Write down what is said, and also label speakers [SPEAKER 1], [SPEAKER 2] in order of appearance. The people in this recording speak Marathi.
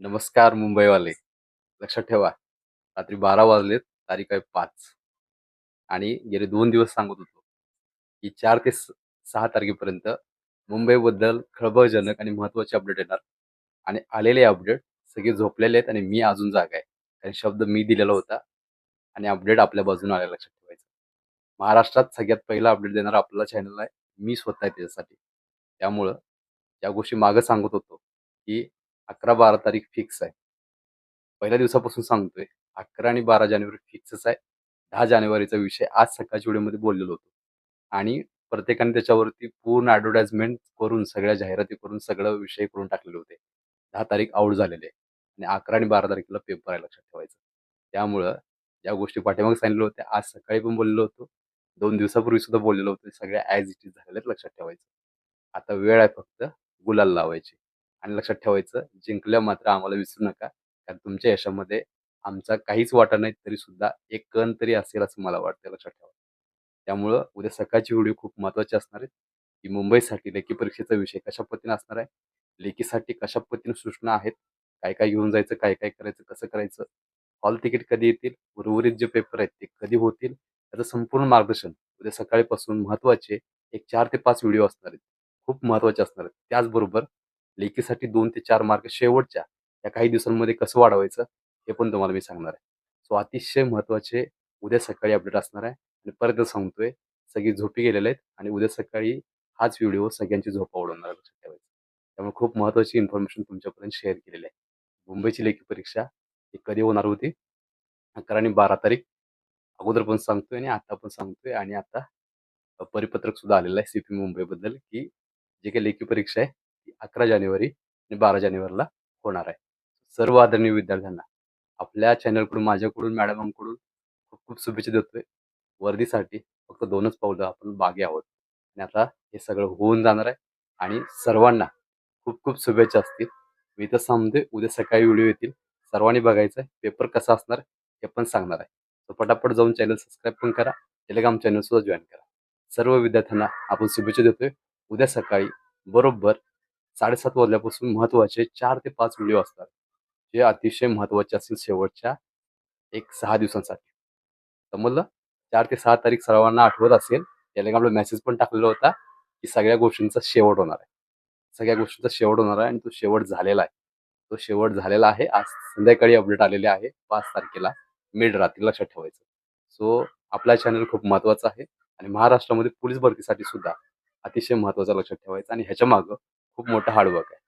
[SPEAKER 1] नमस्कार मुंबईवाले. लक्षात ठेवा रात्री बारा वाजलेत तारीख आहे पाच. आणि गेले दोन दिवस सांगत होतो की चार ते स- सहा तारखेपर्यंत मुंबईबद्दल खळबळजनक आणि महत्त्वाचे अपडेट येणार. आणि आलेले अपडेट सगळे झोपलेले आहेत आणि मी अजून जागा आहे. कारण शब्द मी दिलेला होता आणि अपडेट आपल्या बाजूने आलेला लक्षात ठेवायचं. महाराष्ट्रात सगळ्यात पहिला अपडेट देणार आपला चॅनल आहे मी स्वतः आहे त्याच्यासाठी. त्यामुळं या गोष्टी मागं सांगत होतो की अकरा बारा तारीख फिक्स आहे. पहिल्या दिवसापासून सांगतोय अकरा आणि बारा जानेवारी फिक्सच आहे. दहा जानेवारीचा विषय आज सकाळच्या व्हिडिओमध्ये बोललेलो होतो. आणि प्रत्येकाने त्याच्यावरती पूर्ण ॲडव्हर्टाइजमेंट करून सगळ्या जाहिराती करून सगळं विषय करून टाकलेले होते. दहा तारीख आऊट झालेले आहे. आणि अकरा आणि बारा तारखेला पेपर आहे लक्षात ठेवायचं. त्यामुळं ज्या गोष्टी पाठीमागे सांगितल्या होत्या आज सकाळी पण बोललेलो होतो. दोन दिवसापूर्वी सुद्धा बोललेलो होतो. सगळ्या ॲज इट इज झालेल्या आहेत लक्षात ठेवायचं. आता वेळ आहे फक्त गुलाल लावायची. आणि लक्षात ठेवायचं जिंकल्या मात्र आम्हाला विसरू नका. कारण तुमच्या यशामध्ये आमचा काहीच वाटा नाही तरी सुद्धा एक कण तरी असेल असं मला वाटतं लक्षात ठेवा. त्यामुळं उद्या सकाळची व्हिडिओ खूप महत्त्वाची असणार आहेत की मुंबईसाठी लेखी परीक्षेचा विषय कशा पद्धतीने असणार आहे? लेखीसाठी कशा पद्धतीने सूचना आहेत? काय काय घेऊन जायचं? काय काय करायचं? कसं करायचं? हॉल तिकीट कधी येतील? उर्वरित जे पेपर आहेत ते कधी होतील? त्याचं संपूर्ण मार्गदर्शन उद्या सकाळीपासून महत्त्वाचे एक चार ते पाच व्हिडिओ असणार आहेत. खूप महत्त्वाचे असणार आहेत. त्याचबरोबर लेखीसाठी दोन ते चार मार्क शेवटच्या या काही दिवसांमध्ये कसं वाढवायचं हे पण तुम्हाला मी सांगणार आहे. सो अतिशय महत्त्वाचे उद्या सकाळी अपडेट असणार आहे आणि परत सांगतोय सगळी झोपी गेलेले आहेत आणि उद्या सकाळी हाच व्हिडिओ सगळ्यांची झोपा उडवणार ठेवायचं त्यामुळे खूप महत्त्वाची इन्फॉर्मेशन तुमच्यापर्यंत शेअर केलेली आहे. मुंबईची लेखी परीक्षा ही कधी होणार होती? अकरा आणि बारा तारीख. अगोदर पण सांगतोय आणि आता पण सांगतोय आणि आता परिपत्रक सुद्धा आलेलं आहे सी पी मुंबईबद्दल की जी काही लेखी परीक्षा आहे अकरा जानेवारी आणि बारा जानेवारीला होणार आहे. सर्व आदरणीय विद्यार्थ्यांना आपल्या चॅनलकडून माझ्याकडून मॅडमांकडून खूप खूप शुभेच्छा देतोय. वर्दीसाठी फक्त दोनच पावलं आपण बागे आहोत. आणि आता हे सगळं होऊन जाणार आहे. आणि सर्वांना खूप खूप शुभेच्छा असतील. मी तर सांगते उद्या सकाळी व्हिडिओ येतील. सर्वांनी बघायचं आहे पेपर कसा असणार हे पण सांगणार आहे. तर पटापट जाऊन चॅनल सबस्क्राईब पण करा. टेलिग्राम चॅनल सुद्धा जॉईन करा. सर्व विद्यार्थ्यांना आपण शुभेच्छा देतोय. उद्या सकाळी बरोबर साडेसात वाजल्यापासून महत्त्वाचे चार ते पाच व्हिडिओ असतात जे अतिशय महत्त्वाचे असतील शेवटच्या एक सहा दिवसांसाठी. समजलं? चार ते सहा तारीख सर्वांना आठवत असेल टेलिग्रामला मेसेज पण टाकलेला होता की सगळ्या गोष्टींचा शेवट होणार आहे. सगळ्या गोष्टींचा शेवट होणार आहे आणि तो शेवट झालेला आहे. तो शेवट झालेला आहे. आज संध्याकाळी अपडेट आलेले आहे पाच तारखेला मिड रात्री लक्षात ठेवायचं. सो आपला चॅनल खूप महत्त्वाचा आहे आणि महाराष्ट्रामध्ये पोलीस भरतीसाठी सुद्धा अतिशय महत्त्वाचं लक्षात ठेवायचं. आणि ह्याच्या मागं खूप मोठं हार्डवर्क आहे.